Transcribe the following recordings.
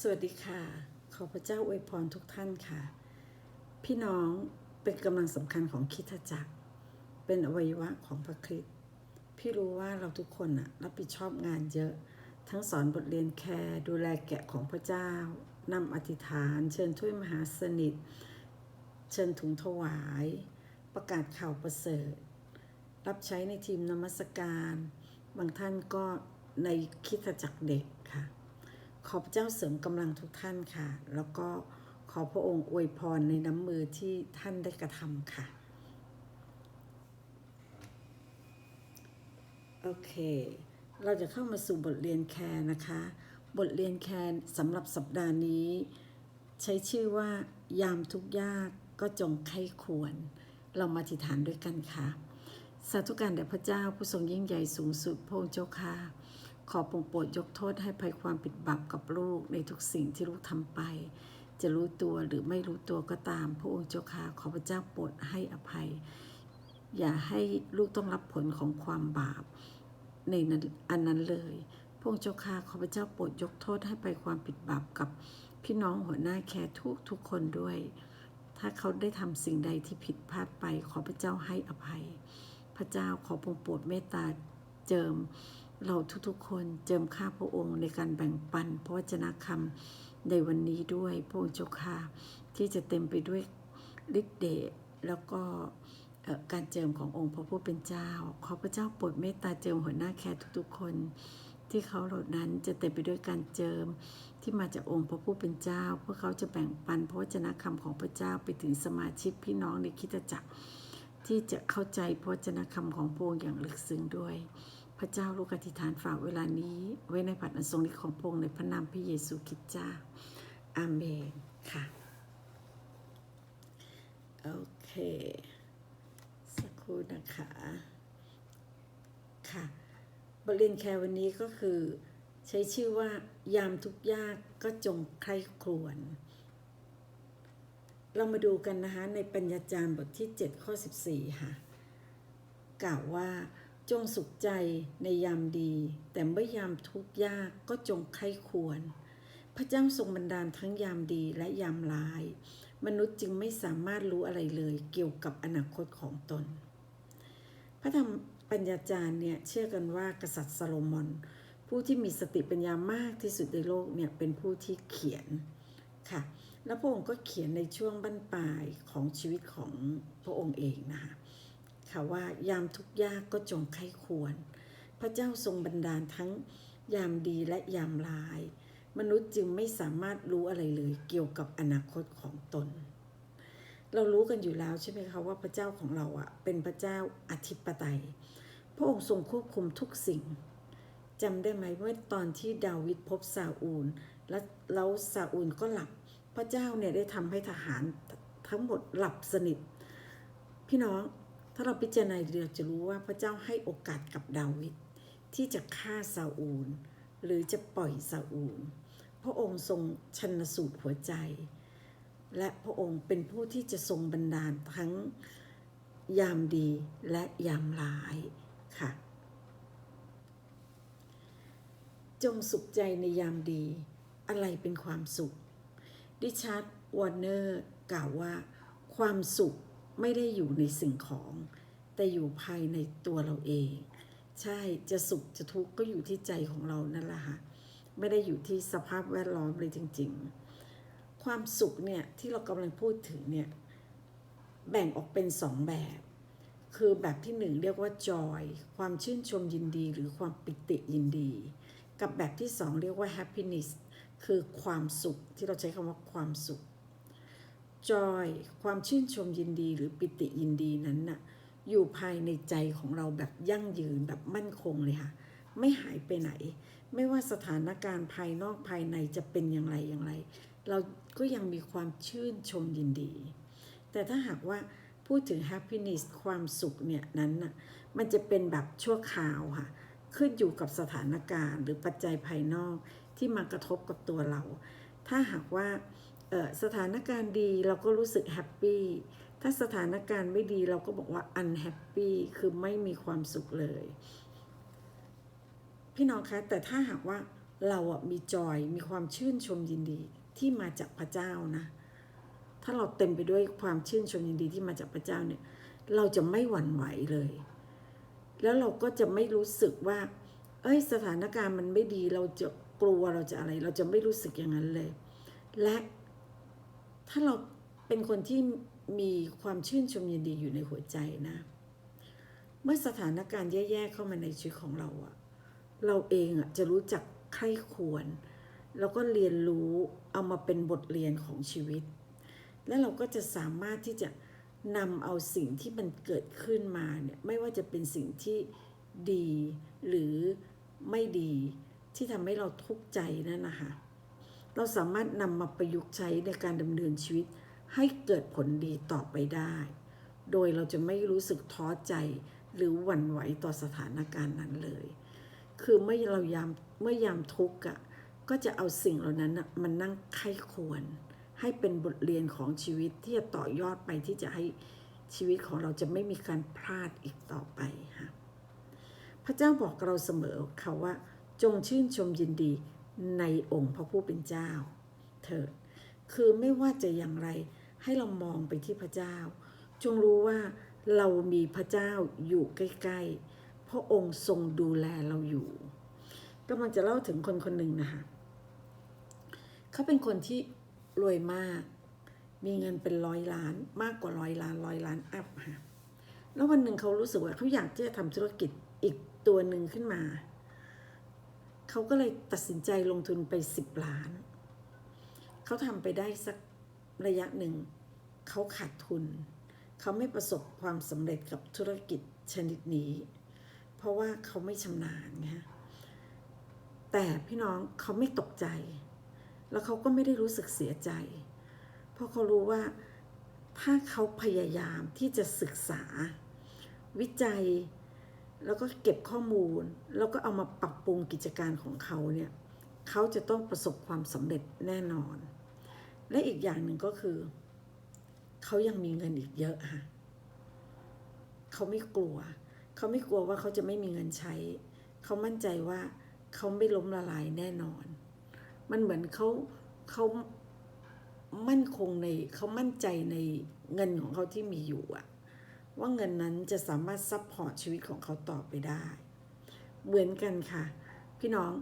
สวัสดีค่ะ ขอพระเจ้าอวยพรทุกท่านค่ะ พี่น้องเป็นกำลังสำคัญของคิดจักร เป็นอวัยวะของพระคริสต์พี่รู้ว่าเราทุกคนน่ะรับผิดชอบงานเยอะ ทั้งสอนบทเรียนแคร์ดูแลแกะของพระเจ้านำอธิษฐาน เชิญถ้วยมหาสนิท เชิญถุงถวาย ประกาศข่าวประเสริฐ รับใช้ในทีมนมัสการ บางท่านก็ในคิดจักรเด็กค่ะ ขอพระเจ้าเสริมกำลังทุกท่านค่ะ แล้วก็ขอพระองค์อวยพรในน้ำมือที่ท่านได้กระทำค่ะ โอเค เราจะเข้ามาสู่บทเรียนแคร์นะคะ บทเรียนแคร์สำหรับสัปดาห์นี้ ใช้ชื่อว่ายามทุกยากก็จงไข้ควร เรามาอธิษฐานด้วยกันค่ะ สาธุการแด่พระเจ้าผู้ทรงยิ่งใหญ่สูงสุดพระองค์เจ้าค่ะ ขอโปรดโปรดยกโทษให้ภัยความผิดบาปกับลูกในทุกสิ่งที่ลูกทำไป จะรู้ตัวหรือไม่รู้ตัวก็ตาม พระองค์เจ้าค่ะขอพระเจ้าโปรดให้อภัย อย่าให้ลูกต้องรับผลของความบาปในนั้นอันนั้นเลยพระองค์เจ้าค่ะขอพระเจ้าโปรดยกโทษให้ไปความผิดบาปกับพี่น้องหัวหน้าแคร์ทุกทุกคนด้วย ถ้าเขาได้ทำสิ่งใดที่ผิดพลาดไป ขอพระเจ้าให้อภัย พระเจ้าขอพระองค์โปรดเมตตาเจิม เราทุกๆคนเจิมข้าพระองค์ในการแบ่งปันพระวจนะคำในวันนี้ด้วยพระองค์เจ้าค่ะที่จะเต็มไปด้วยฤทธิ์เดชแล้วก็การเจิมขององค์พระผู้เป็นเจ้า ขอพระเจ้าโปรดเมตตาเจิมหัวหน้าแคร์ทุกๆ คน ที่เขาเหล่านั้นจะเต็มไปด้วยการเจิมที่มาจากองค์พระผู้เป็นเจ้า เพื่อเขาจะแบ่งปันพระวจนะคำของพระเจ้าไปถึงสมาชิกพี่น้องในคิดจักรที่จะเข้าใจพระวจนะคำของพระองค์อย่างลึกซึ้งด้วย ระเจ้าลูกอธิษฐานฝากเวลานี้ ไว้ในผัดอันทรงฤทธิ์ของพระองค์ในพระนามพระเยซูคริสต์เจ้าอาเมนค่ะโอเค สักครู่นะคะค่ะบทเรียนแคร์วันนี้ก็คือ ใช้ชื่อว่ายามทุกยากก็จงใคร่ครวญเรามาดูกันนะคะในปัญญาจารย์บทที่ 7 ข้อ 14 ค่ะ กล่าวว่า จงสุขใจในยามดี แต่เมื่อยามทุกข์ยากก็จงไข้ควร พระเจ้าทรงบันดาลทั้งยามดีและยามร้าย มนุษย์จึงไม่สามารถรู้อะไรเลยเกี่ยวกับอนาคตของตน พระธรรมปัญญาจารย์เนี่ยเชื่อกันว่ากษัตริย์ซาโลมอน ผู้ที่มีสติปัญญามากที่สุดในโลกเนี่ยเป็นผู้ที่เขียนค่ะ แล้วพระองค์ก็เขียนในช่วงบั้นปลายของชีวิตของพระองค์เองนะคะ ค่ะว่ายามทุกยากก็จงไข้ควร พระเจ้าทรงบันดาลทั้งยามดีและยามร้าย มนุษย์จึงไม่สามารถรู้อะไรเลยเกี่ยวกับอนาคตของตน เรารู้กันอยู่แล้วใช่ไหมคะว่าพระเจ้าของเราอะเป็นพระเจ้าอธิปไตย พระองค์ทรงควบคุมทุกสิ่งจำได้ไหมเมื่อตอนที่ดาวิดพบซาอูล และแล้วซาอูลก็หลับ พระเจ้าเนี่ยได้ทำให้ทหารทั้งหมดหลับสนิท พี่น้อง ถ้าเราพิจารณาเราจะรู้ว่าพระเจ้าให้โอกาสกับดาวิดที่จะฆ่าซาอูล หรือจะปล่อยซาอูล พระองค์ทรงชันสูตรหัวใจ และพระองค์เป็นผู้ที่จะทรงบันดาลทั้งยามดีและยามร้ายค่ะ จงสุขใจในยามดี อะไรเป็นความสุข ดิชาร์ดวอร์เนอร์กล่าวว่าความสุข ไม่ได้อยู่ในสิ่งของ แต่อยู่ภายในตัวเราเอง ใช่จะสุขจะทุกข์ก็อยู่ที่ใจของเรานั่นแหละค่ะไม่ได้อยู่ที่สภาพแวดล้อมเลยจริง ๆ ความสุขเนี่ยที่เรากำลังพูดถึงเนี่ยแบ่งออกเป็นสองแบบ คือแบบที่หนึ่งเรียกว่า joy ความชื่นชมยินดีหรือความปิติยินดี กับแบบที่สองเรียกว่า happiness คือความสุขที่เราใช้คำว่าความสุข joy ความชื่นชมยินดีหรือปิติยินดีนั้นน่ะอยู่ภายในใจของเราแบบยั่งยืนแบบมั่นคงเลยค่ะ ไม่หายไปไหน ไม่ว่าสถานการณ์ภายนอกภายในจะเป็นอย่างไรอย่างไร เราก็ยังมีความชื่นชมยินดี แต่ถ้าหากว่าพูดถึง happiness ความสุขเนี่ยนั้นน่ะมันจะเป็นแบบชั่วคราวค่ะ ขึ้นอยู่กับสถานการณ์ หรือปัจจัยภายนอกที่มากระทบกับตัวเรา ถ้าหากว่า สถานการณ์ดีเราก็รู้สึกแฮปปี้ถ้าสถานการณ์ไม่ดีเราก็บอกว่า unhappy คือไม่มีความสุขเลย พี่น้องคะแต่ถ้าหากว่าเราอะมีจอยมีความชื่นชมยินดีที่มาจากพระเจ้านะ ถ้าเราเต็มไปด้วยความชื่นชมยินดีที่มาจากพระเจ้าเนี่ย เราจะไม่หวั่นไหวเลย แล้วเราก็จะไม่รู้สึกว่า เอ้ยสถานการณ์มันไม่ดีเราจะกลัวเราจะอะไร เราจะไม่รู้สึกอย่างนั้นเลย และ ถ้าเราเป็นคนที่มีความชื่นชมยินดีอยู่ในหัวใจนะ เมื่อสถานการณ์แย่ๆเข้ามาในชีวิตของเราอะเราเองอะจะรู้จักใคร่ควร แล้วก็เรียนรู้เอามาเป็นบทเรียนของชีวิต และเราก็จะสามารถที่จะนำเอาสิ่งที่มันเกิดขึ้นมาเนี่ยไม่ว่าจะเป็นสิ่งที่ดีหรือไม่ดีที่ทำให้เราทุกข์ใจนั่นนะคะ เราสามารถนำมาประยุกต์ใช้ในการดำเนินชีวิต ให้เกิดผลดีต่อไปได้ โดยเราจะไม่รู้สึกท้อใจหรือหวั่นไหวต่อสถานการณ์นั้นเลย คือเมื่อเรายามเมื่อยามทุกข์อะก็จะเอาสิ่งเหล่านั้นมันนั่งไข้ควร ให้เป็นบทเรียนของชีวิตที่จะต่อยอดไปที่จะให้ชีวิตของเราจะไม่มีการพลาดอีกต่อไปค่ะพระเจ้าบอกเราเสมอค่ะว่า จงชื่นชมยินดี ในองค์พระผู้เป็นเจ้า เถิด คือไม่ว่าจะอย่างไรให้เรามองไปที่พระเจ้า จงรู้ว่าเรามีพระเจ้าอยู่ใกล้ๆ พระองค์ทรงดูแลเราอยู่กำลังจะเล่าถึงคนคนหนึ่งนะคะ เขาเป็นคนที่รวยมาก มีเงินเป็นร้อยล้านมากกว่าร้อยล้านร้อยล้านอัพค่ะ แล้ววันหนึ่งเขารู้สึกว่าเขาอยากที่จะทำธุรกิจอีกตัวหนึ่งขึ้นมาเขาก็เลยตัดสินใจลงทุนไปสิบล้าน เขาทำไปได้สักระยะหนึ่ง เขาขาดทุน เขาไม่ประสบความสำเร็จกับธุรกิจชนิดนี้ เพราะว่าเขาไม่ชำนาญไงฮะแต่พี่น้องเขาไม่ตกใจ แล้วเขาก็ไม่ได้รู้สึกเสียใจ เพราะเขารู้ว่าถ้าเขาพยายามที่จะศึกษา วิจัย แล้วก็เก็บข้อมูล แล้วก็เอามาปรับปรุงกิจการของเขาเนี่ยเขาจะต้องประสบความสำเร็จแน่นอน และอีกอย่างหนึ่งก็คือ เขายังมีเงินอีกเยอะค่ะเขาไม่กลัว เขาไม่กลัวว่าเขาจะไม่มีเงินใช้ เขามั่นใจว่าเขาไม่ล้มละลายแน่นอน มันเหมือนเขาเขามั่นคงในเขามั่นใจในเงินของเขาที่มีอยู่อะ ว่าเงินนั้นจะสามารถซัพพอร์ตชีวิตของเขาต่อไปได้ เหมือนกันค่ะ พี่น้อง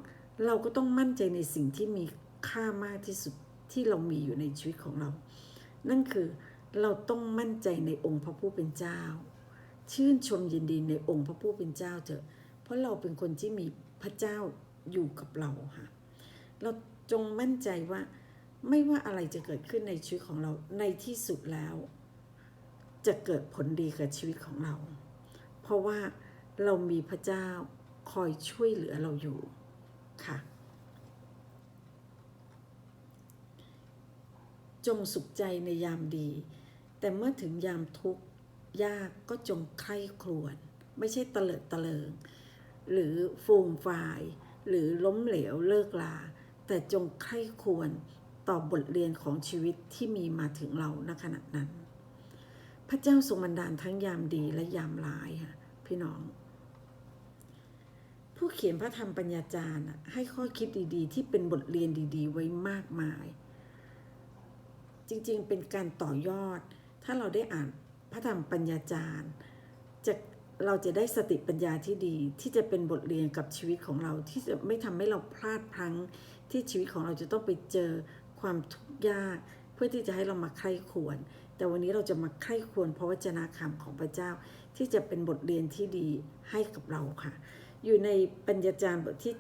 เราก็ต้องมั่นใจในสิ่งที่มีค่ามากที่สุดที่เรามีอยู่ในชีวิตของเรา นั่นคือเราต้องมั่นใจในองค์พระผู้เป็นเจ้า ชื่นชมยินดีในองค์พระผู้เป็นเจ้าเถอะ เพราะเราเป็นคนที่มีพระเจ้าอยู่กับเราค่ะ เราจงมั่นใจว่าไม่ว่าอะไรจะเกิดขึ้นในชีวิตของเราในที่สุดแล้ว จะเกิดผลดีกับชีวิตของเรา เพราะว่าเรามีพระเจ้าคอยช่วยเหลือเราอยู่ค่ะ จงสุขใจในยามดี แต่เมื่อถึงยามทุกข์ยากก็จงใคร่ครวญไม่ใช่เตลิดเตลิง หรือฟูมฟาย หรือล้มเหลวเลิกลา แต่จงใคร่ควรต่อบทเรียนของชีวิตที่มีมาถึงเราณขณะนั้น พระเจ้าทรงบันดาลทั้งยามดีและยามร้ายค่ะพี่น้อง ผู้เขียนพระธรรมปัญญาจารย์ให้ข้อคิดดีๆ ที่เป็นบทเรียนดีๆ ไว้มากมาย จริงๆ เป็นการต่อยอด ถ้าเราได้อ่านพระธรรมปัญญาจารย์จะเราจะได้สติปัญญาที่ดีที่จะเป็นบทเรียนกับชีวิตของเราที่จะไม่ทำให้เราพลาดพลั้งที่ชีวิตของเราจะต้องไปเจอความทุกข์ยาก เพื่อที่จะให้เรามาใคร่ควร แต่วันนี้เราจะมาใคร่ควรพระวจนะคำของพระเจ้า ที่จะเป็นบทเรียนที่ดีให้กับเราค่ะ อยู่ในปัญญาจารย์บทที่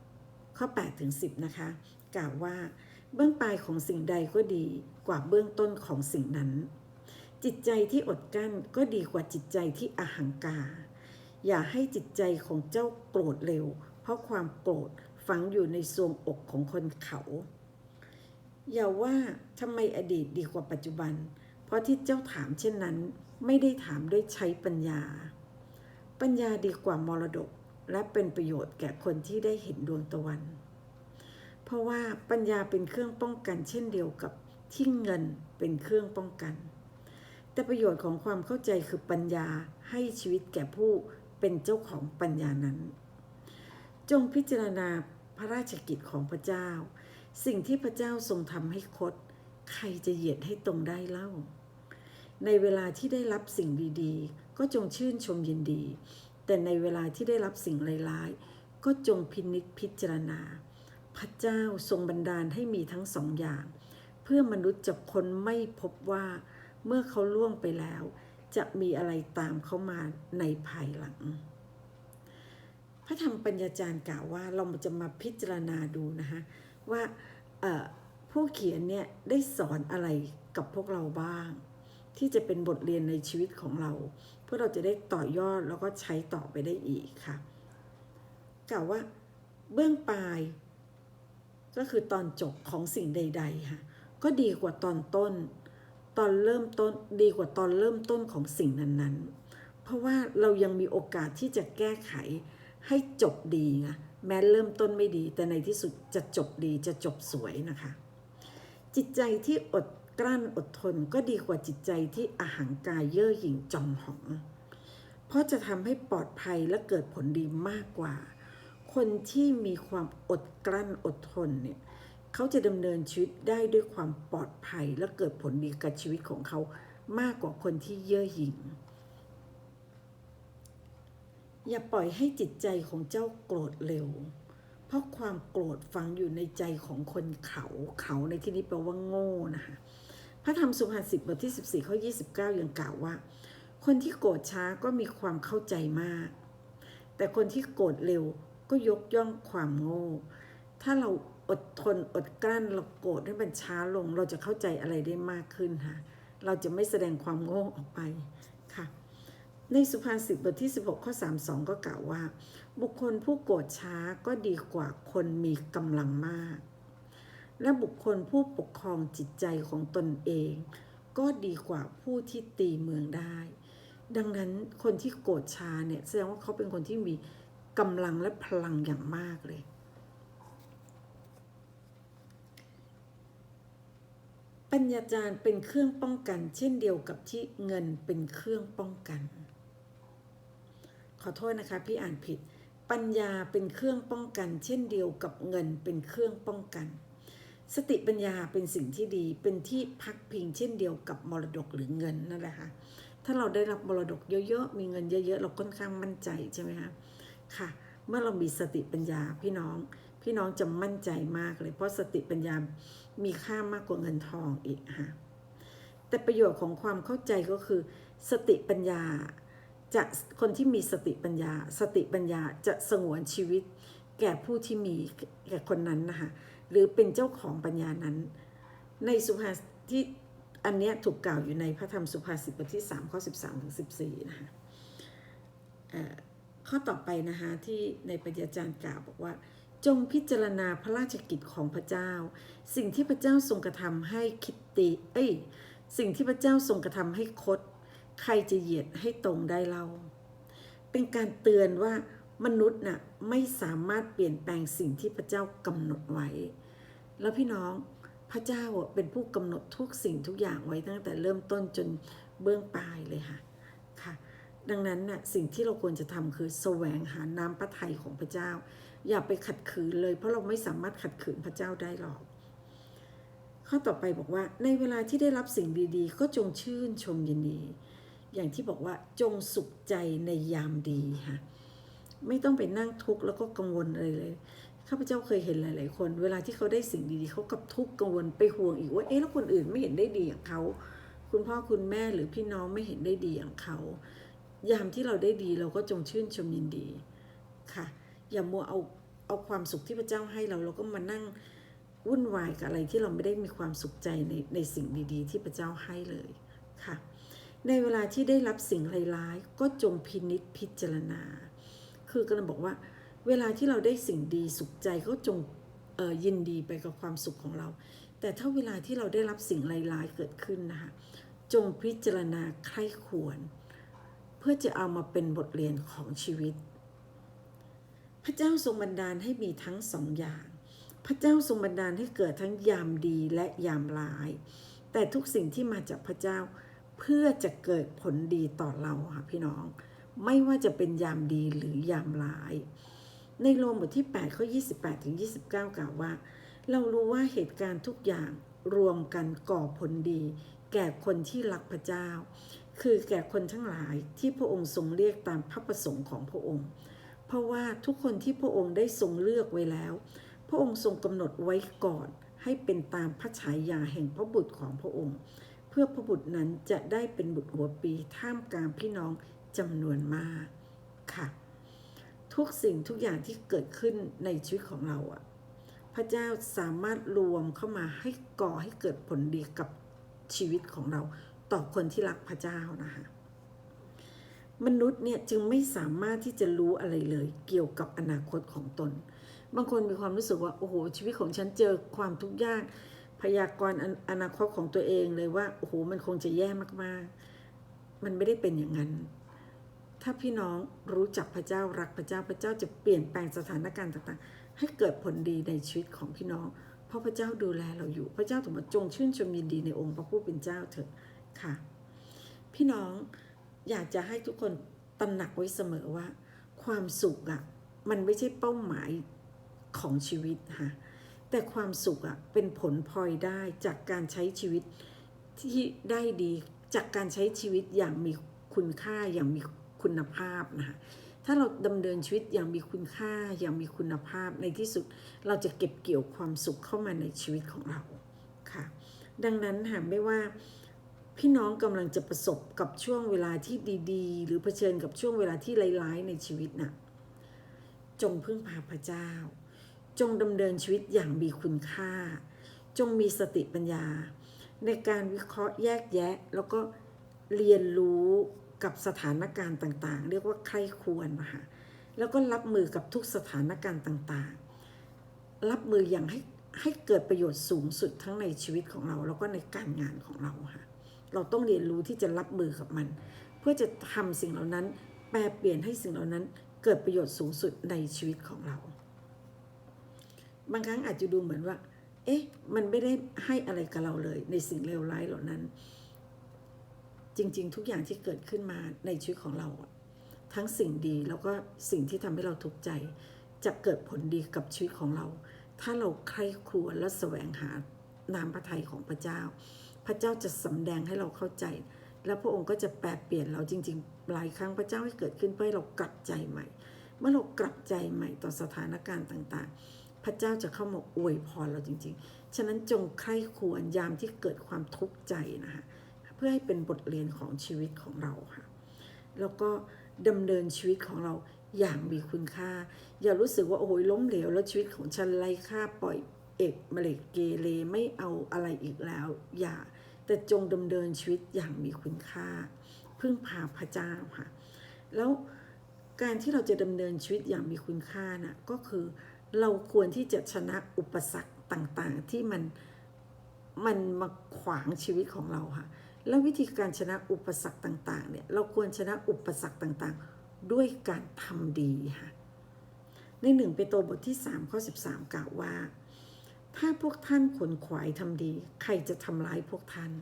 7 ข้อ8ถึง10 นะคะ กล่าวว่า เบื้องปลายของสิ่งใดก็ดีกว่าเบื้องต้นของสิ่งนั้น จิตใจที่อดกั้นก็ดีกว่าจิตใจที่อหังการอย่าให้จิตใจของเจ้าโกรธเร็ว เพราะความโกรธฝังอยู่ในทรวงอกของคนเขา อย่าว่าทำไมอดีตดีกว่าปัจจุบัน เพราะที่เจ้าถามเช่นนั้น ไม่ได้ถามด้วยใช้ปัญญา ปัญญาดีกว่ามรดกและเป็นประโยชน์แก่คนที่ได้เห็นดวงตะวัน เพราะว่าปัญญาเป็นเครื่องป้องกันเช่นเดียวกับที่เงินเป็นเครื่องป้องกัน แต่ประโยชน์ของความเข้าใจคือปัญญาให้ชีวิตแก่ผู้เป็นเจ้าของปัญญานั้น จงพิจารณาพระราชกิจของพระเจ้า สิ่งที่พระเจ้าทรงทำให้คด ใครจะเหยียดให้ตรงได้เล่า ในเวลาที่ได้รับสิ่งดีๆ ก็จงชื่นชมยินดี แต่ในเวลาที่ได้รับสิ่งร้ายๆ ก็จงพินิจพิจารณา พระเจ้าทรงบันดาลให้มีทั้งสองอย่าง เพื่อมนุษย์จะคนไม่พบว่าเมื่อเขาล่วงไปแล้ว จะมีอะไรตามเขามาในภายหลัง พระธรรมปัญญาจารย์กล่าวว่าเราจะมาพิจารณาดูนะคะว่าผู้เขียนเนี่ยได้สอนอะไรกับพวกเราบ้าง ที่จะเป็นบทเรียนในชีวิตของเรา เพื่อเราจะได้ต่อยอดแล้วก็ใช้ต่อไปได้อีกค่ะกล่าวว่าเบื้องปลาย ก็คือตอนจบของสิ่งใด ๆ ค่ะ ก็ดีกว่าตอนต้น ตอนเริ่มต้นดีกว่าตอนเริ่มต้นของสิ่งนั้นๆ เพราะว่าเรายังมีโอกาสที่จะแก้ไขให้จบดีนะแม้เริ่มต้นไม่ดี แต่ในที่สุดจะจบดีจะจบสวยนะคะ จิตใจที่อด กลั้นอดทนก็ดีกว่าจิตใจที่อาหังกายเย่อหยิ่งจอมหอง เพราะจะทำให้ปลอดภัยและเกิดผลดีมากกว่า คนที่มีความอดกลั้นอดทนเนี่ยเขาจะดำเนินชีวิตได้ด้วยความปลอดภัยและเกิดผลดีกับชีวิตของเขามากกว่าคนที่เย่อหยิ่ง อย่าปล่อยให้จิตใจของเจ้าโกรธเร็ว เพราะความโกรธฝังอยู่ในใจของคนเขา เขาในที่นี้แปลว่าโง่นะคะ พระธรรมสุภาษิตบทที่ 14ข้อ29 ยังกล่าวว่า คนที่โกรธช้าก็มีความเข้าใจมาก แต่คนที่โกรธเร็วก็ยกย่องความโง่ ถ้าเราอดทนอดกลั้นเราโกรธให้มันช้าลง เราจะเข้าใจอะไรได้มากขึ้นค่ะ เราจะไม่แสดงความโง่ออกไปค่ะ ในสุภาษิตบทที่ 16 ข้อ 32 ก็กล่าวว่า บุคคลผู้โกรธช้าก็ดีกว่าคนมีกำลังมาก และบุคคลผู้ปกครองจิตใจของตนเอง ก็ดีกว่าผู้ที่ตีเมืองได้ ดังนั้นคนที่โกรธชาเนี่ยแสดงว่าเขาเป็นคนที่มีกำลังและพลังอย่างมากเลย ปัญญาจารย์เป็นเครื่องป้องกัน เช่นเดียวกับที่เงินเป็นเครื่องป้องกัน ขอโทษนะคะ พี่อ่านผิด ปัญญาเป็นเครื่องป้องกัน เช่นเดียวกับเงินเป็นเครื่องป้องกัน สติปัญญาเป็นสิ่งที่ดีเป็นที่พักพิงเช่นเดียวกับมรดกหรือเงินนั่นแหละค่ะถ้าเราได้รับมรดกเยอะๆมีเงินเยอะๆเราค่อนข้างมั่นใจใช่ไหมคะค่ะ เมื่อเรามีสติปัญญาพี่น้อง พี่น้องจะมั่นใจมากเลยเพราะสติปัญญามีค่ามากกว่าเงินทองอีกค่ะแต่ประโยชน์ของความเข้าใจก็คือ สติปัญญาจะคนที่มีสติปัญญา สติปัญญาจะสงวนชีวิต แก่ผู้ที่มีแก่คนนั้นนะคะ หรือเป็นเจ้าของปัญญานั้น ในสุภาษิตที่อันเนี้ยถูกกล่าวอยู่ในพระธรรมสุภาษิตบทที่ 3 ข้อ 13 ถึง 14 นะคะข้อต่อไปนะคะที่ในปัญญาจารย์กล่าวบอกว่า จงพิจารณาพระราชกิจของพระเจ้า สิ่งที่พระเจ้าทรงกระทำให้คิดตีเอ้ยสิ่งที่พระเจ้าทรงกระทำให้คด ใครจะเหยียดให้ตรงได้เล่าเป็นการเตือนว่า มนุษย์น่ะไม่สามารถเปลี่ยนแปลงสิ่งที่พระเจ้ากำหนดไว้ แล้วพี่น้องพระเจ้าเป็นผู้กำหนดทุกสิ่งทุกอย่างไว้ตั้งแต่เริ่มต้นจนเบื้องปลายเลยค่ะค่ะ ดังนั้นน่ะสิ่งที่เราควรจะทำคือแสวงหาน้ำพระทัยของพระเจ้า อย่าไปขัดขืนเลย เพราะเราไม่สามารถขัดขืนพระเจ้าได้หรอก ข้อต่อไปบอกว่า ในเวลาที่ได้รับสิ่งดีๆ ก็จงชื่นชมยินดี อย่างที่บอกว่าจงสุขใจในยามดีค่ะ ไม่ต้องไปนั่งทุกข์แล้วก็กังวลอะไรเลยข้าพเจ้าเคยเห็นหลาย ๆ คน เวลาที่เขาได้สิ่งดีๆเขากับทุกข์กังวลไปห่วงอีกว่าเอ๊ะแล้วคนอื่นไม่เห็นได้ดีอย่างเขาคุณพ่อคุณแม่หรือพี่น้องไม่เห็นได้ดีอย่างเขา ยามที่เราได้ดีเราก็จงชื่นชมยินดีค่ะ อย่ามัวเอาเอาความสุขที่พระเจ้าให้เราเราก็มานั่งวุ่นวายกับอะไรที่เราไม่ได้มีความสุขใจในในสิ่งดีๆ ที่พระเจ้าให้เลยค่ะ ในเวลาที่ได้รับสิ่งร้ายๆก็จงพินิษพิจารณา คือกำลังบอกว่า เวลาที่เราได้สิ่งดีสุขใจก็จงยินดีไปกับความสุขของเรา แต่ถ้าเวลาที่เราได้รับสิ่งร้ายๆเกิดขึ้นนะคะจงพิจารณาใคร่ควร เพื่อจะเอามาเป็นบทเรียนของชีวิต พระเจ้าทรงบันดาลให้มีทั้งสองอย่าง พระเจ้าทรงบันดาลให้เกิดทั้งยามดีและยามร้าย แต่ทุกสิ่งที่มาจากพระเจ้าเพื่อจะเกิดผลดีต่อเราค่ะพี่น้อง ไม่ว่าจะเป็นยามดีหรือยามร้าย ในโรมบทที่8ข้อ28ถึง29 กล่าวว่า เรารู้ว่าเหตุการณ์ทุกอย่างรวมกันก่อผลดี แก่คนที่รักพระเจ้า คือแก่คนทั้งหลายที่พระองค์ทรงเรียกตามพระประสงค์ของพระองค์ เพราะว่าทุกคนที่พระองค์ได้ทรงเลือกไว้แล้ว พระองค์ทรงกำหนดไว้ก่อนให้เป็นตามพระฉายาแห่งพระบุตรของพระองค์ เพื่อพระบุตรนั้นจะได้เป็นบุตรหัวปีท่ามกลางพี่น้อง จำนวนมากค่ะ ทุกสิ่งทุกอย่างที่เกิดขึ้นในชีวิตของเราอะพระเจ้าสามารถรวมเข้ามาให้ก่อให้เกิดผลดีกับชีวิตของเรา ต่อคนที่รักพระเจ้านะคะมนุษย์เนี่ยจึงไม่สามารถที่จะรู้อะไรเลยเกี่ยวกับอนาคตของตน บางคนมีความรู้สึกว่าโอ้โหชีวิตของฉันเจอความทุกข์ยากพยากรณ์อนอนาคตของตัวเองเลยว่าโอ้โหมันคงจะแย่มากๆ มันไม่ได้เป็นอย่างนั้น ถ้าพี่น้องรู้จักพระเจ้ารักพระเจ้าพระเจ้าจะเปลี่ยนแปลงสถานการณ์ต่างๆ ให้เกิดผลดีในชีวิตของพี่น้อง เพราะพระเจ้าดูแลเราอยู่ พระเจ้าถึงมาจงชื่นชมยินดีในองค์พระผู้เป็นเจ้าเถอะค่ะ พี่น้องอยากจะให้ทุกคนตระหนักไว้เสมอว่า ความสุขอะ่ะมันไม่ใช่เป้าหมายของชีวิตค่ะแต่ความสุขอะ่ะเป็นผลพลอยได้จากการใช้ชีวิตที่ได้ดีจากการใช้ชีวิตอย่างมีคุณค่าอย่างมี คุณภาพนะคะถ้าเราดำเนินชีวิตอย่างมีคุณค่าอย่างมีคุณภาพในที่สุด เราจะเก็บเกี่ยวความสุขเข้ามาในชีวิตของเราค่ะ ดังนั้นค่ะไม่ว่าพี่น้องกำลังจะประสบกับช่วงเวลาที่ดีๆ หรือเผชิญกับช่วงเวลาที่ร้ายๆในชีวิตน่ะจงพึ่งพาพระเจ้า จงดำเนินชีวิตอย่างมีคุณค่า จงมีสติปัญญา ในการวิเคราะห์แยกแยะ แล้วก็เรียนรู้ กับสถานการณ์ต่างๆ เรียกว่าใครควรนะคะแล้วก็รับมือกับทุกสถานการณ์ต่างๆ รับมืออย่างให้ให้เกิดประโยชน์สูงสุดทั้งในชีวิตของเรา แล้วก็ในการงานของเราค่ะ เราต้องเรียนรู้ที่จะรับมือกับมัน เพื่อจะทำสิ่งเหล่านั้น แปลเปลี่ยนให้สิ่งเหล่านั้น เกิดประโยชน์สูงสุดในชีวิตของเรา บางครั้งอาจจะดูเหมือนว่า เอ๊ะ มันไม่ได้ให้อะไรกับเราเลย ในสิ่งเลวร้ายเหล่านั้น จริง ๆ ทุกอย่างที่เกิดขึ้นมาในชีวิตของเรา ทั้งสิ่งดีแล้วก็สิ่งที่ทำให้เราทุกข์ใจ จะเกิดผลดีกับชีวิตของเรา ถ้าเราใคร่ครวญและแสวงหานามพระทัยของพระเจ้า พระเจ้าจะสำแดงให้เราเข้าใจ แล้วพระองค์ก็จะแปลเปลี่ยนเราจริงๆหลายครั้งพระเจ้าให้เกิดขึ้นเพื่อให้เรากลับใจใหม่ เมื่อเรากลับใจใหม่ต่อสถานการณ์ต่างๆ พระเจ้าจะเข้ามาอวยพรเราจริง ๆ ฉะนั้นจงใคร่ควญยามที่เกิดความทุกข์ใจนะคะ เพื่อให้เป็นบทเรียนของชีวิตของเราค่ะ แล้วก็ดำเนินชีวิตของเราอย่างมีคุณค่า อย่ารู้สึกว่าโอ้ยล้มเหลวแล้วชีวิตของฉันไร้ค่าปล่อยเอกเมล็ดเกเรไม่เอาอะไรอีกแล้ว อย่าแต่จงดำเนินชีวิตอย่างมีคุณค่า พึ่งพาพระเจ้าค่ะ แล้วการที่เราจะดำเนินชีวิตอย่างมีคุณค่านะก็คือเราควรที่จะชนะอุปสรรคต่างๆ ที่มันมันมาขวางชีวิตของเราค่ะ แล้ววิธีการชนะอุปสรรคต่างๆเนี่ยเราควรชนะอุปสรรคต่างๆ ด้วยการทำดีค่ะในหนึ่งเปโตรบทที่3ข้อ13 กล่าวว่า ถ้าพวกท่านขนขวายทำดี ใครจะทำร้ายพวกท่าน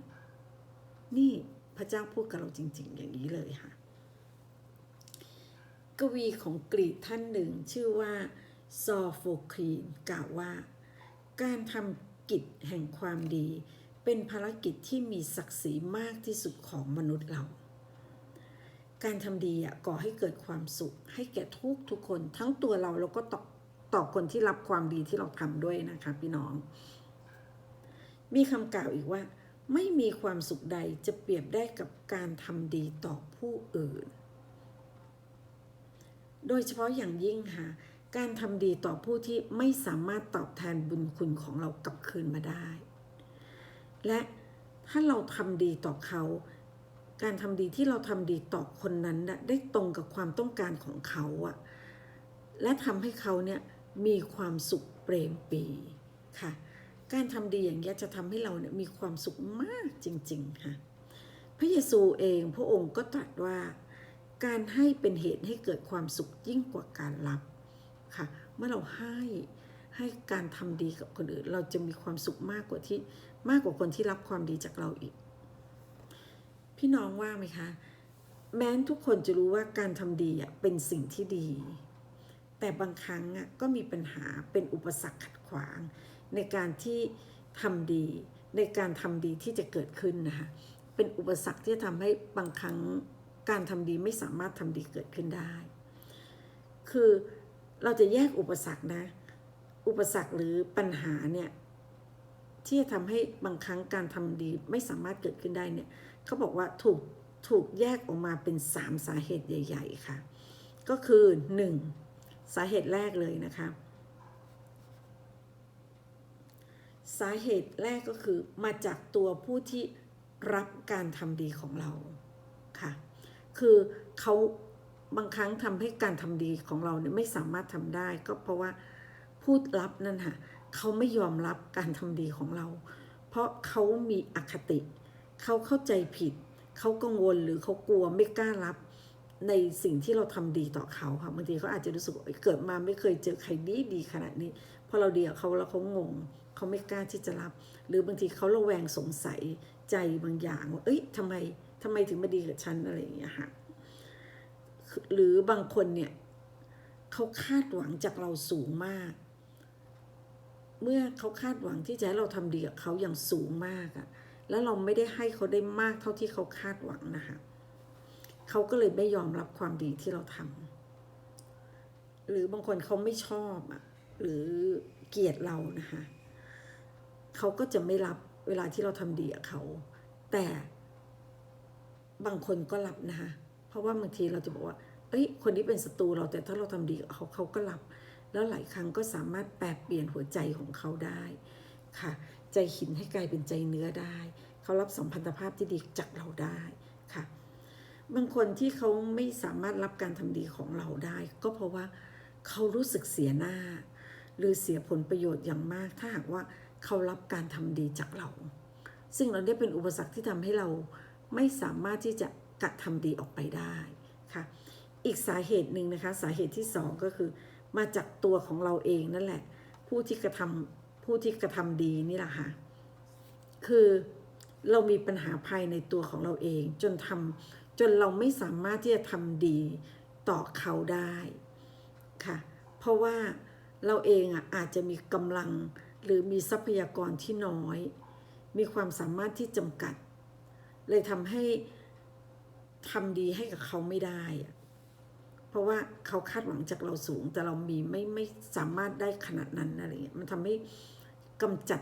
นี่พระเจ้าพูดกับเราจริง ๆ อย่างนี้เลยค่ะ กวีของกรีกท่านหนึ่งชื่อว่าซอโฟคลีนกล่าวว่า การทำกิจแห่งความดี เป็นภารกิจที่มีศักดิ์ศรีมากที่สุดของมนุษย์เรา การทำดีอะก่อให้เกิดความสุข ให้แก่ทุกทุกคนทั้งตัวเราแล้วก็ต่อต่อคนที่รับความดีที่เราทำด้วยนะคะพี่น้อง มีคำกล่าวอีกว่า ไม่มีความสุขใดจะเปรียบได้กับการทำดีต่อผู้อื่น โดยเฉพาะอย่างยิ่งค่ะการทำดีต่อผู้ที่ไม่สามารถตอบแทนบุญคุณของเรากลับคืนมาได้ และถ้าเราทำดีต่อเขา การทำดีที่เราทำดีต่อคนนั้นน่ะได้ตรงกับความต้องการของเขาอะและทำให้เขาเนี่ยมีความสุขเปรมปีค่ะ การทำดีอย่างนี้จะทำให้เราเนี่ยมีความสุขมากจริง ๆ ค่ะ พระเยซูเองพระองค์ก็ตรัสว่า การให้เป็นเหตุให้เกิดความสุขยิ่งกว่าการรับค่ะ เมื่อเราให้ ให้การทำดีกับคนอื่น เราจะมีความสุขมากกว่าที่มากกว่าคนที่รับความดีจากเราอีก พี่น้องว่าไหมคะ แม้ทุกคนจะรู้ว่าการทำดีเป็นสิ่งที่ดี แต่บางครั้งก็มีปัญหาเป็นอุปสรรคขัดขวาง ในการที่ทำดี ในการทำดีที่จะเกิดขึ้นนะคะเป็นอุปสรรคที่จะทำให้บางครั้งการทำดีไม่สามารถทำดีเกิดขึ้นได้ คือเราจะแยกอุปสรรคนะ อุปสรรคหรือปัญหาเนี่ยที่จะทำให้บางครั้งการทำดีไม่สามารถเกิดขึ้นได้เนี่ยเขาบอกว่าถูกถูกแยกออกมาเป็น 3 สาเหตุใหญ่ ๆ ค่ะ ก็คือ 1. สาเหตุแรกเลยนะคะ สาเหตุแรกก็คือมาจากตัวผู้ที่รับการทำดีของเราค่ะ คือเขาบางครั้งทำให้การทำดีของเราเนี่ยไม่สามารถทำได้ ก็เพราะว่า ผู้รับนั่นค่ะเขาไม่ยอมรับการทำดีของเรา เพราะเขามีอคติ เขาเข้าใจผิด เขากังวลหรือเขากลัวไม่กล้ารับในสิ่งที่เราทำดีต่อเขาค่ะบางทีเขาอาจจะรู้สึกเกิดมาไม่เคยเจอใครดีดีขนาดนี้พอเราเดีกับเขาแล้วเขางงเขาไม่กล้าที่จะรับ หรือบางทีเขาระแวงสงสัยใจบางอย่างว่าเอ้ยทำไมทำไมถึงมาดีกับฉันอะไรอย่างเงี้ยค่ะหรือบางคนเนี่ยเขาคาดหวังจากเราสูงมาก เมื่อเขาคาดหวังที่จะให้เราทำดีกับเขาอย่างสูงมากอะแล้วเราไม่ได้ให้เขาได้มากเท่าที่เขาคาดหวังนะคะเขาก็เลยไม่ยอมรับความดีที่เราทำหรือบางคนเขาไม่ชอบอะหรือเกลียดเรานะคะเขาก็จะไม่รับเวลาที่เราทำดีกับเขา แต่บางคนก็รับนะคะเพราะว่าบางทีเราจะบอกว่า เอ้ย คนนี้เป็นศัตรูเราแต่ถ้าเราทำดีกับเขาเขาก็รับ แล้วหลายครั้งก็สามารถแปลเปลี่ยนหัวใจของเขาได้ค่ะ ใจหินให้กลายเป็นใจเนื้อได้ เขารับสัมพันธภาพที่ดีจากเราได้ค่ะ บางคนที่เขาไม่สามารถรับการทำดีของเราได้ ก็เพราะว่าเขารู้สึกเสียหน้า หรือเสียผลประโยชน์อย่างมาก ถ้าหากว่าเขารับการทำดีจากเรา ซึ่งเราได้เป็นอุปสรรคที่ทำให้เราไม่สามารถที่จะกระทำดีออกไปได้ค่ะ อีกสาเหตุหนึ่งนะคะ สาเหตุที่สองก็คือ มาจากตัวของเราเองนั่นแหละ ผู้ที่กระทำผู้ที่กระทำดีนี่แหละค่ะคือเรามีปัญหาภายในตัวของเราเอง จนทำจนเราไม่สามารถที่จะทำดีต่อเขาได้ค่ะเพราะว่าเราเองอะอาจจะมีกำลังหรือมีทรัพยากรที่น้อย มีความสามารถที่จำกัด เลยทำให้ทำดีให้กับเขาไม่ได้อะ ราะว่าเขาคาดหวังจากเราสูง แต่เรามีไม่ไม่สามารถได้ขนาดนั้นอะไรเงี้ยมันทำให้กำจัด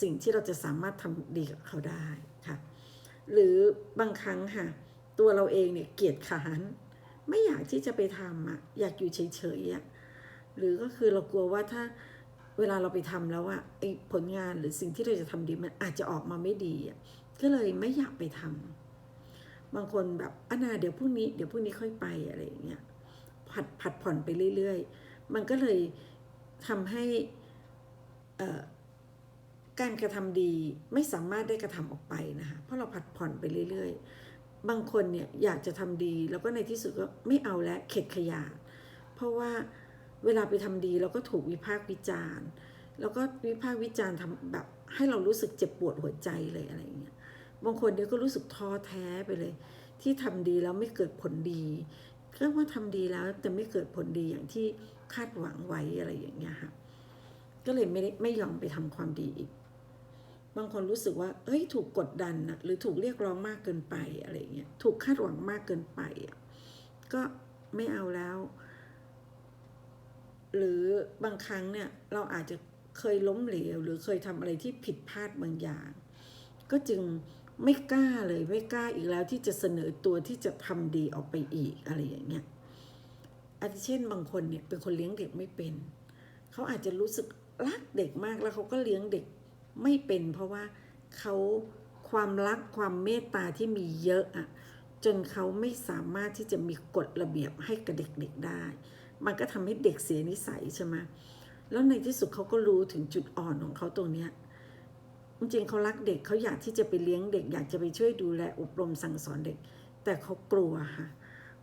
สิ่งที่เราจะสามารถทำดีกับเขาได้ค่ะ หรือบางครั้งค่ะ ตัวเราเองเนี่ยเกียจขานไม่อยากที่จะไปทำอะอยากอยู่เฉยๆอะหรือก็คือเรากลัวว่าถ้าเวลาเราไปทำแล้วอะไอ้ผลงานหรือสิ่งที่เราจะทำดีมันอาจจะออกมาไม่ดีอะก็เลยไม่อยากไปทำบางคนแบบอานาเดี๋ยวพรุ่งนี้เดี๋ยวพรุ่งนี้ค่อยไปอะไรอย่างเงี้ย ผัดผัดผ่อนไปเรื่อยๆ มันก็เลยทำให้การกระทำดีไม่สามารถได้กระทำออกไปนะคะเพราะเราผัดผ่อนไปเรื่อยๆ บางคนเนี่ยอยากจะทำดี แล้วก็ในที่สุดก็ไม่เอาแล้วเข็ดขยาดเพราะว่าเวลาไปทำดีเราก็ถูกวิพากษ์วิจารณ์ แล้วก็วิพากษ์วิจารณ์ทำแบบให้เรารู้สึกเจ็บปวดหัวใจเลยอะไรอย่างเงี้ยบางคนเนี่ยก็รู้สึกท้อแท้ไปเลย ที่ทำดีแล้วไม่เกิดผลดี ก็ว่าทำดีแล้วแต่ไม่เกิดผลดีอย่างที่คาดหวังไว้อะไรอย่างเงี้ยค่ะก็เลยไม่ได้ไม่ยอมไปทำความดีอีก บางคนรู้สึกว่าเอ้ยถูกกดดันนะหรือถูกเรียกร้องมากเกินไปอะไรเงี้ยถูกคาดหวังมากเกินไปอะก็ไม่เอาแล้ว หรือบางครั้งเนี่ยเราอาจจะเคยล้มเหลว หรือเคยทำอะไรที่ผิดพลาดบางอย่าง ก็จึง ไม่กล้าเลยไม่กล้าอีกแล้วที่จะเสนอตัวที่จะทำดีออกไปอีกอะไรอย่างเงี้ยอาทิเช่นบางคนเนี่ยเป็นคนเลี้ยงเด็กไม่เป็น เขาอาจจะรู้สึกรักเด็กมากแล้วเขาก็เลี้ยงเด็กไม่เป็น เพราะว่าเขาความรักความเมตตาที่มีเยอะอะจนเขาไม่สามารถที่จะมีกฎระเบียบให้กับเด็กๆได้ มันก็ทำให้เด็กเสียนิสัยใช่ไหมแล้วในที่สุดเขาก็รู้ถึงจุดอ่อนของเขาตรงเนี้ย จริงเขารักเด็กเขาอยากที่จะไปเลี้ยงเด็ก อยากจะไปช่วยดูแลอบรมสั่งสอนเด็ก แต่เขากลัวค่ะ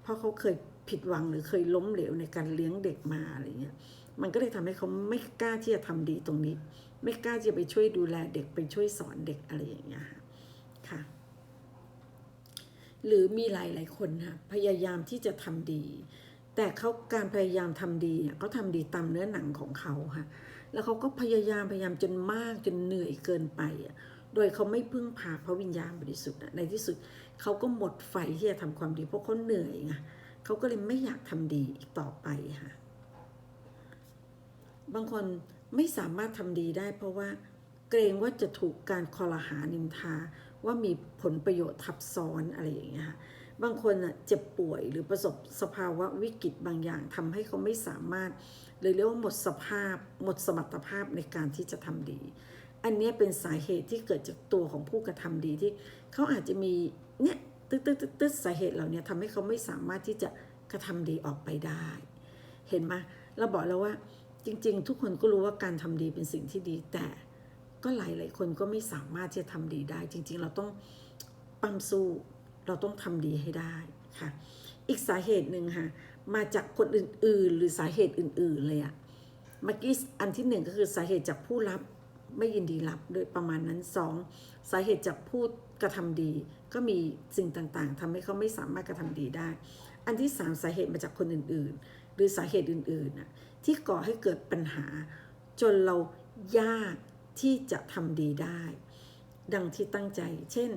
เพราะเขาเคยผิดหวังหรือเคยล้มเหลวในการเลี้ยงเด็กมาอะไรเงี้ยมันก็เลยทำให้เขาไม่กล้าที่จะทำดีตรงนี้ ไม่กล้าที่จะไปช่วยดูแลเด็กไปช่วยสอนเด็กอะไรอย่างเงี้ยค่ะค่ะ หรือมีหลายหลายคนค่ะพยายามที่จะทำดี แต่เขาการพยายามทำดีเนี่ยเขาทำดีตามเนื้อหนังของเขาค่ะ แล้วเขาก็พยายามพยายามจนมากจนเหนื่อยเกินไปอะโดยเขาไม่พึ่งพาพระวิญญาณบริสุทธิ์อะในที่สุดเขาก็หมดไฟที่จะทำความดี เพราะเขาเหนื่อยไงเขาก็เลยไม่อยากทำดีอีกต่อไปค่ะบางคนไม่สามารถทำดีได้ เพราะว่าเกรงว่าจะถูกการคอรหานินทาว่ามีผลประโยชน์ทับซ้อนอะไรอย่างเงี้ยค่ะบางคนอะเจ็บป่วยหรือประสบสภาวะวิกฤตบางอย่างทำให้เขาไม่สามารถ เลยเรียกว่าหมดสภาพ หมดสมรรถภาพในการที่จะทำดี อันนี้เป็นสาเหตุที่เกิดจากตัวของผู้กระทำดีที่เขาอาจจะมีเนี่ยตึ๊ดตึ๊ดตึ๊ดตึ๊ดสาเหตุเหล่านี้ทำให้เขาไม่สามารถที่จะกระทำดีออกไปได้ เห็นไหมเราบอกแล้วว่าจริง ๆ ทุกคนก็รู้ว่าการทำดีเป็นสิ่งที่ดี แต่ก็หลาย ๆ คนก็ไม่สามารถที่จะทำดีได้ จริง ๆ เราต้องปั้มสู้เราต้องทำดีให้ได้ค่ะ อีกสาเหตุหนึ่งค่ะ มาจากคนอื่น ๆ หรือสาเหตุอื่น ๆ เลยอะเมื่อกี้อันที่หนึ่งก็คือสาเหตุจากผู้รับไม่ยินดีรับโดยประมาณนั้นสองสาเหตุจากผู้กระทำดี ก็มีสิ่งต่างๆทำให้เขาไม่สามารถกระทำดีได้ อันที่สามสาเหตุมาจากคนอื่น ๆ หรือสาเหตุอื่นๆน่ะที่ก่อให้เกิดปัญหา จนเรายากที่จะทำดีได้ ดังที่ตั้งใจ เช่น